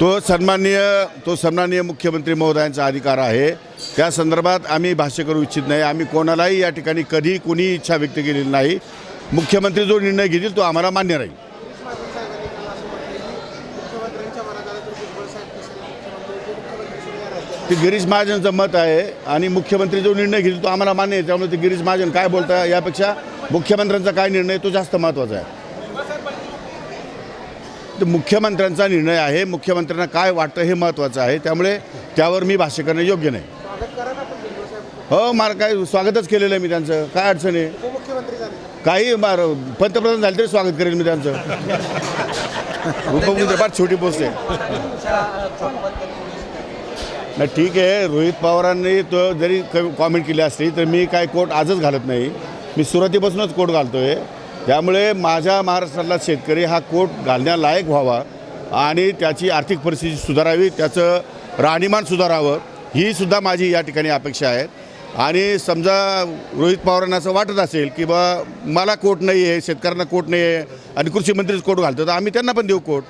तो सन्माननीय तो सन्माननीय मुख्यमंत्री महोदयांचा अधिकार आहे. त्या संदर्भात आम्ही भाष्य करू इच्छित नाही. आम्ही कोणालाही या ठिकाणी कधी कुणी इच्छा व्यक्त केलेली नाही. मुख्यमंत्री जो निर्णय घेतील तो आम्हाला मान्य राहील. ते गिरीश महाजनचं मत आहे आणि मुख्यमंत्री जो निर्णय घेतील तो आम्हाला मान्य आहे. त्यामुळे ते गिरीश महाजन काय बोलता यापेक्षा मुख्यमंत्र्यांचा काय निर्णय तो जास्त महत्त्वाचा आहे. तर मुख्यमंत्र्यांचा निर्णय आहे मुख्यमंत्र्यांना काय वाटतं हे महत्त्वाचं आहे. त्यामुळे त्यावर मी भाष्य करणं योग्य नाही. हो मला काय स्वागतच केलेलं आहे मी त्यांचं. काय अडचण आहे? काही मार पंतप्रधान झाले तरी स्वागत करेल मी त्यांचं. उपमुख्यमंत्री फार छोटी पोस्ट आहे. नाही ठीक आहे रोहित पवारांनी तो जरी कॉमेंट केली असली तर मी काय कोट आजच घालत नाही. मी सुरुवातीपासूनच कोट घालतो आहे त्यामुळे माझ्या महाराष्ट्रातला शेतकरी हा कोट घालण्यालायक व्हावा आणि त्याची आर्थिक परिस्थिती सुधारावी त्याचं राहणीमान सुधारावं ही सुद्धा माझी या ठिकाणी अपेक्षा आहे. आणि समजा रोहित पवारांना असं वाटत असेल की बा मला कोट नाही आहे शेतकऱ्यांना कोट नाही आहे आणि कृषी मंत्रीच कोट घालतो तर आम्ही त्यांना पण देऊ कोट.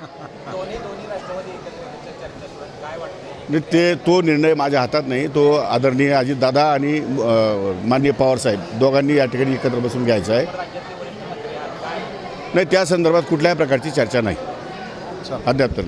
ते तो निर्णय माझ्या हातात नाही. तो आदरणीय अजितदादा आणि माननीय पवारसाहेब दोघांनी या ठिकाणी एकत्र बसून घ्यायचा आहे. नाही त्या संदर्भात कुठल्याही प्रकारची चर्चा नाही. अद्याप तर.